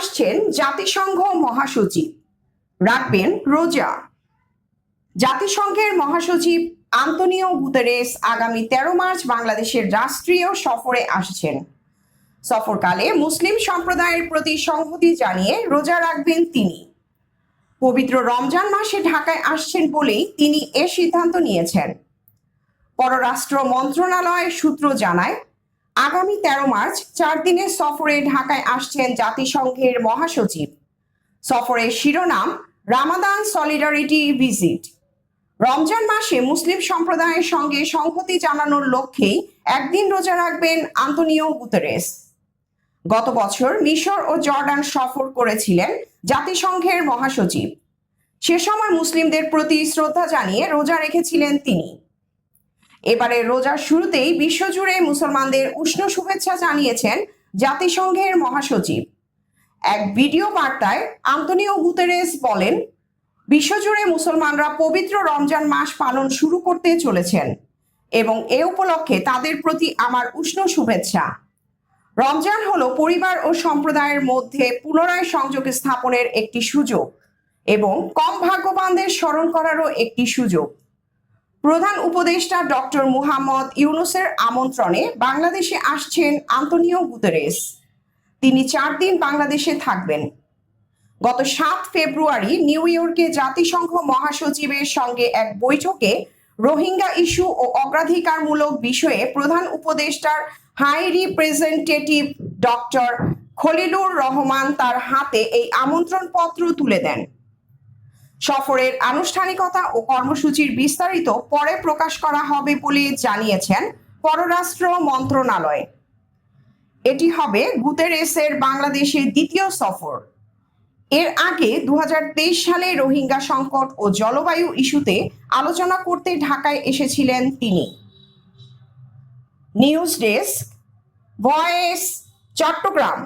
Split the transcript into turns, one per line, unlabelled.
আসছেন জাতিসংঘ মহাসচিব। রাখবেন রোজা। জাতিসংঘের মহাসচিব আন্তনিও গুতেরেস আগামী তেরো মার্চ বাংলাদেশের রাষ্ট্রীয় সফরে আসছেন। সফরকালে মুসলিম সম্প্রদায়ের প্রতি সংহতি জানিয়ে রোজা রাখবেন তিনি। পবিত্র রমজান মাসে ঢাকায় আসছেন বলেই তিনি এ সিদ্ধান্ত নিয়েছেন। পররাষ্ট্র মন্ত্রণালয়ের সূত্র জানায় আগামী তেরো মার্চ চার দিনের সফরে ঢাকায় আসছেন জাতিসংঘের মহাসচিব। সফরের শিরোনাম, রামাদান সলিডারিটি ভিজিট রমজান মাসে মুসলিম সম্প্রদায়ের সঙ্গে সংহতি জানানোর লক্ষ্যেই একদিন রোজা রাখবেন আন্তনিও গুতেরেস। গত বছর মিশর ও জর্ডান সফর করেছিলেন জাতিসংঘের মহাসচিব। সে সময় মুসলিমদের প্রতি শ্রদ্ধা জানিয়ে রোজা রেখেছিলেন তিনি। এবারে রোজার শুরুতেই বিশ্বজুড়ে মুসলমানদের উষ্ণ শুভেচ্ছা জানিয়েছেন জাতিসংঘের মহাসচিব। এক ভিডিও বার্তায় আন্তনিও গুতেরেস বলেন, বিশ্বজুড়ে মুসলমানরা পবিত্র রমজান মাস পালন শুরু করতে চলেছেন এবং এ উপলক্ষে তাদের প্রতি আমার উষ্ণ শুভেচ্ছা। রমজান হলো পরিবার ও সম্প্রদায়ের মধ্যে পুনরায় সংযোগ স্থাপনের একটি সুযোগ এবং কম ভাগ্যবানদের স্মরণ করারও একটি সুযোগ। প্রধান উপদেষ্টা ডক্টর মুহাম্মদ ইউনুসের আমন্ত্রণে বাংলাদেশে আসছেন আন্তনিও গুতেরেস। তিনি চার দিন বাংলাদেশে থাকবেন। গত সাত ফেব্রুয়ারি নিউ ইয়র্কে জাতিসংঘ মহাসচিবের সঙ্গে এক বৈঠকে রোহিঙ্গা ইস্যু ও অগ্রাধিকারমূলক বিষয়ে প্রধান উপদেষ্টার high representative doctor Khalilur Rahman তার হাতে এই আমন্ত্রণপত্র তুলে দেন। সফরের আনুষ্ঠানিকতা ও কর্মসূচির বিস্তারিত পরে প্রকাশ করা হবে বলে জানিয়েছেন পররাষ্ট্র মন্ত্রণালয়। এটি হবে গুতেরেসের বাংলাদেশের দ্বিতীয় সফর। এর আগে দু হাজার তেইশ সালে রোহিঙ্গা সংকট ও জলবায়ু ইস্যুতে আলোচনা করতে ঢাকায় এসেছিলেন তিনি। News desk, voice, Chittagong.